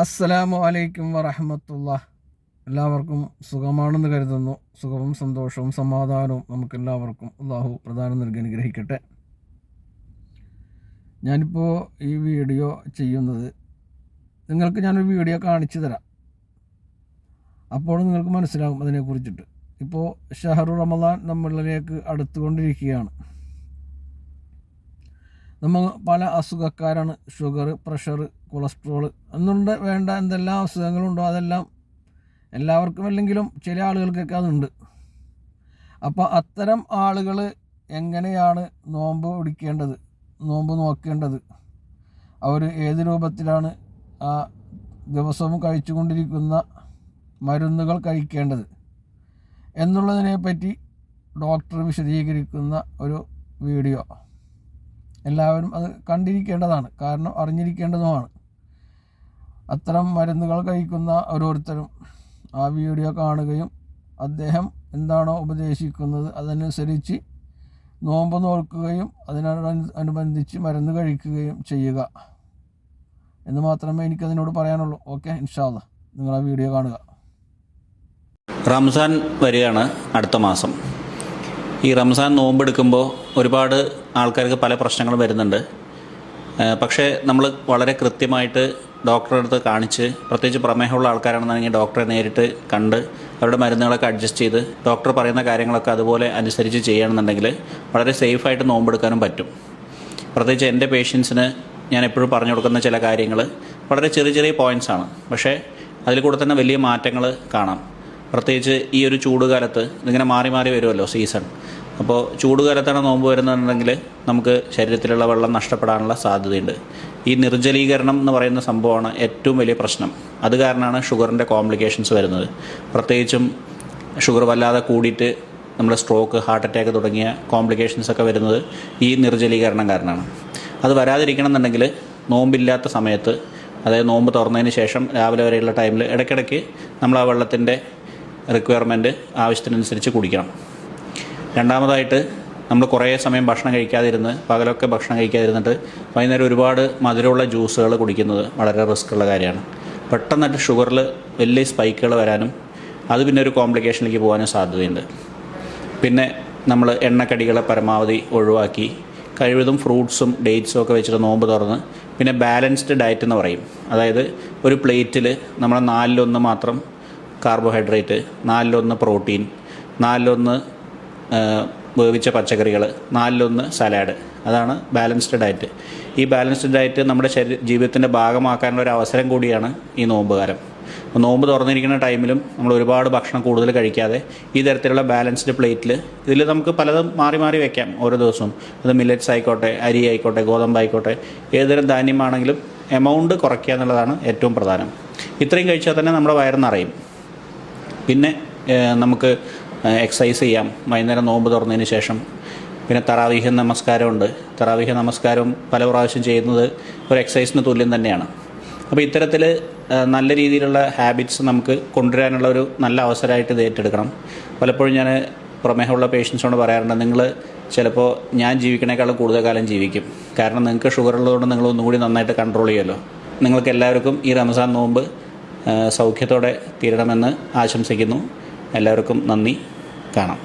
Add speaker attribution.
Speaker 1: അസ്സലാമു അലൈക്കും വറഹമത്തുള്ള എല്ലാവർക്കും സുഖമാണെന്ന് കരുതുന്നു. സുഖവും സന്തോഷവും സമാധാനവും നമുക്കെല്ലാവർക്കും അള്ളാഹു പ്രധാനം നൽകി അനുഗ്രഹിക്കട്ടെ. ഞാനിപ്പോൾ ഈ വീഡിയോ ചെയ്യുന്നത് നിങ്ങൾക്ക് ഞാനൊരു വീഡിയോ കാണിച്ചു തരാം. അപ്പോൾ നിങ്ങൾക്ക് മനസ്സിലാകും അതിനെക്കുറിച്ചിട്ട്. ഇപ്പോൾ ഷഹറു റമദാൻ നമ്മളിലേക്ക് അടുത്തുകൊണ്ടിരിക്കുകയാണ്. നമ്മൾ പല അസുഖക്കാരാണ്. ഷുഗർ പ്രഷർ കൊളസ്ട്രോൾ എന്നുണ്ട് വേണ്ട എന്തെല്ലാം അസുഖങ്ങളുണ്ടോ അതെല്ലാം എല്ലാവർക്കും അല്ലെങ്കിലും ചില ആളുകൾക്കൊക്കെ അതുണ്ട്. അപ്പോൾ അത്തരം ആളുകൾ എങ്ങനെയാണ് നോമ്പ് പിടിക്കേണ്ടത്? നോമ്പ് നോക്കേണ്ടത്? അവർ ഏത് രൂപത്തിലാണ് ആ ദിവസവും കഴിച്ചുകൊണ്ടിരിക്കുന്ന മരുന്നുകൾ കഴിക്കേണ്ടത്? എന്നുള്ളതിനെ പറ്റി ഡോക്ടർ വിശദീകരിക്കുന്ന ഒരു വീഡിയോ. എല്ലാവരും അത് കണ്ടിരിക്കേണ്ടതാണ്. കാരണം അറിഞ്ഞിരിക്കേണ്ടതുമാണ്. അത്തരം മരുന്നുകൾ കഴിക്കുന്ന ഓരോരുത്തരും ആ വീഡിയോ കാണുകയും അദ്ദേഹം എന്താണോ ഉപദേശിക്കുന്നത് അതനുസരിച്ച് നോമ്പ് നോക്കുകയും അതിനോടനുബന്ധിച്ച് മരുന്ന് കഴിക്കുകയും ചെയ്യുക. എന്ന് മാത്രമേ എനിക്കതിനോട് പറയാനുള്ളൂ. ഓക്കെ ഇൻഷാല്ല നിങ്ങൾ ആ വീഡിയോ കാണുക.
Speaker 2: റംസാൻ വരികയാണ് അടുത്ത മാസം. ഈ റംസാൻ നോമ്പെടുക്കുമ്പോൾ ഒരുപാട് ആൾക്കാർക്ക് പല പ്രശ്നങ്ങളും വരുന്നുണ്ട്. പക്ഷേ നമ്മൾ വളരെ കൃത്യമായിട്ട് ഡോക്ടറെ അടുത്ത് കാണിച്ച് പ്രത്യേകിച്ച് പ്രമേഹമുള്ള ആൾക്കാരാണെന്നുണ്ടെങ്കിൽ ഡോക്ടറെ നേരിട്ട് കണ്ട് അവരുടെ മരുന്നുകളൊക്കെ അഡ്ജസ്റ്റ് ചെയ്ത് ഡോക്ടർ പറയുന്ന കാര്യങ്ങളൊക്കെ അതുപോലെ അനുസരിച്ച് ചെയ്യുകയാണെന്നുണ്ടെങ്കിൽ വളരെ സേഫായിട്ട് നോമ്പെടുക്കാനും പറ്റും. പ്രത്യേകിച്ച് എന്റെ പേഷ്യൻസിന് ഞാൻ എപ്പോഴും പറഞ്ഞു കൊടുക്കുന്ന ചില കാര്യങ്ങൾ വളരെ ചെറിയ ചെറിയ പോയിന്റ്സ് ആണ്. പക്ഷേ അതിൽ കൂടെ തന്നെ വലിയ മാറ്റങ്ങൾ കാണാം. പ്രത്യേകിച്ച് ഈ ഒരു ചൂടുകാലത്ത് ഇതിങ്ങനെ മാറി മാറി വരുമല്ലോ സീസൺ അപ്പോൾ ചൂട് ചൂടുകാലത്താണ് നോമ്പ് വരുന്നതെന്നുണ്ടെങ്കിൽ നമുക്ക് ശരീരത്തിലുള്ള വെള്ളം നഷ്ടപ്പെടാനുള്ള സാധ്യതയുണ്ട്. ഈ നിർജലീകരണം എന്ന് പറയുന്ന സംഭവമാണ് ഏറ്റവും വലിയ പ്രശ്നം. അത് കാരണമാണ് ഷുഗറിന്റെ കോംപ്ലിക്കേഷൻസ് വരുന്നത്. പ്രത്യേകിച്ചും ഷുഗർ വല്ലാതെ കൂടിയിട്ട് നമ്മൾ സ്ട്രോക്ക് ഹാർട്ട് അറ്റാക്ക് തുടങ്ങിയ കോംപ്ലിക്കേഷൻസ് ഒക്കെ വരുന്നത് ഈ നിർജലീകരണം കാരണമാണ്. അത് വരാതിരിക്കണം എന്നുണ്ടെങ്കിൽ നോമ്പില്ലാത്ത സമയത്ത് അതായത് നോമ്പ് തുറന്നതിന് ശേഷം രാവിലെ വരെയുള്ള ടൈമിൽ ഇടയ്ക്കിടയ്ക്ക് നമ്മൾ ആ വെള്ളത്തിന്റെ റിക്വയർമെന്റ് ആവശ്യത്തിനനുസരിച്ച് കുടിക്കണം. രണ്ടാമതായിട്ട് നമ്മൾ കുറേ സമയം ഭക്ഷണം കഴിക്കാതിരുന്ന് പകലൊക്കെ ഭക്ഷണം കഴിക്കാതിരുന്നിട്ട് വൈകുന്നേരം ഒരുപാട് മധുരമുള്ള ജ്യൂസുകൾ കുടിക്കുന്നത് വളരെ റിസ്ക് ഉള്ള കാര്യമാണ്. പെട്ടെന്നായിട്ട് ഷുഗറിൽ വലിയ സ്പൈക്കുകൾ വരാനും അത് പിന്നെ ഒരു കോംപ്ലിക്കേഷനിലേക്ക് പോകാനും സാധ്യതയുണ്ട്. പിന്നെ നമ്മൾ എണ്ണക്കടികളെ പരമാവധി ഒഴിവാക്കി കഴിവതും ഫ്രൂട്ട്സും ഡേറ്റ്സും ഒക്കെ വെച്ചിട്ട് നോമ്പ് തുറന്ന് പിന്നെ ബാലൻസ്ഡ് ഡയറ്റ് എന്ന് പറയും. അതായത് ഒരു പ്ലേറ്റിൽ നമ്മൾ നാലിലൊന്ന് മാത്രം കാർബോഹൈഡ്രേറ്റ് നാലിലൊന്ന് പ്രോട്ടീൻ നാലിലൊന്ന് വേവിച്ച പച്ചക്കറികൾ നാലിലൊന്ന് സലാഡ്. അതാണ് ബാലൻസ്ഡ് ഡയറ്റ് ഈ ബാലൻസ്ഡ് ഡയറ്റ് നമ്മുടെ ശരീര ജീവിതത്തിന്റെ ഭാഗമാക്കാനുള്ള ഒരു അവസരം കൂടിയാണ് ഈ നോമ്പ് കാലം. അപ്പോൾ നോമ്പ് തുറന്നിരിക്കുന്ന ടൈമിലും നമ്മൾ ഒരുപാട് ഭക്ഷണം കൂടുതൽ കഴിക്കാതെ ഈ തരത്തിലുള്ള ബാലൻസ്ഡ് പ്ലേറ്റിൽ ഇതിൽ നമുക്ക് പലതും മാറി മാറി വെക്കാം. ഓരോ ദിവസവും. അത് മില്ലറ്റ്സ് ആയിക്കോട്ടെ അരി ആയിക്കോട്ടെ ഗോതമ്പ് ആയിക്കോട്ടെ ഏതുതരം ധാന്യമാണെങ്കിലും എമൗണ്ട് കുറയ്ക്കുക എന്നുള്ളതാണ് ഏറ്റവും പ്രധാനം. ഇത്രയും കഴിച്ചാൽ തന്നെ നമ്മുടെ വയറ് നിറയും. പിന്നെ നമുക്ക് എക്സസൈസ് ചെയ്യാം. വൈകുന്നേരം നോമ്പ് തുറന്നതിന് ശേഷം. പിന്നെ തറാവീഹ നമസ്കാരമുണ്ട്. തറാവീഹ നമസ്കാരം പല പ്രാവശ്യം ചെയ്യുന്നത് ഒരു എക്സസൈസിന് തുല്യം തന്നെയാണ്. അപ്പോൾ ഇത്തരത്തിൽ നല്ല രീതിയിലുള്ള ഹാബിറ്റ്സ് നമുക്ക് കൊണ്ടുവരാനുള്ള ഒരു നല്ല അവസരമായിട്ട് ഇത് ഏറ്റെടുക്കണം. പലപ്പോഴും ഞാൻ പ്രമേഹമുള്ള പേഷ്യൻസിനോട് പറയാറുണ്ട് നിങ്ങൾ ചിലപ്പോൾ ഞാൻ ജീവിക്കണേക്കാളും കൂടുതൽ കാലം ജീവിക്കും. കാരണം നിങ്ങൾക്ക് ഷുഗർ ഉള്ളതുകൊണ്ട് നിങ്ങൾ ഒന്നുകൂടി നന്നായിട്ട് കൺട്രോൾ ചെയ്യുമല്ലോ. നിങ്ങൾക്ക് എല്ലാവർക്കും ഈ റംസാൻ നോമ്പ് സൗഖ്യത്തോടെ തീരണമെന്ന് ആശംസിക്കുന്നു. എല്ലാവർക്കും നന്ദി. കാണാം.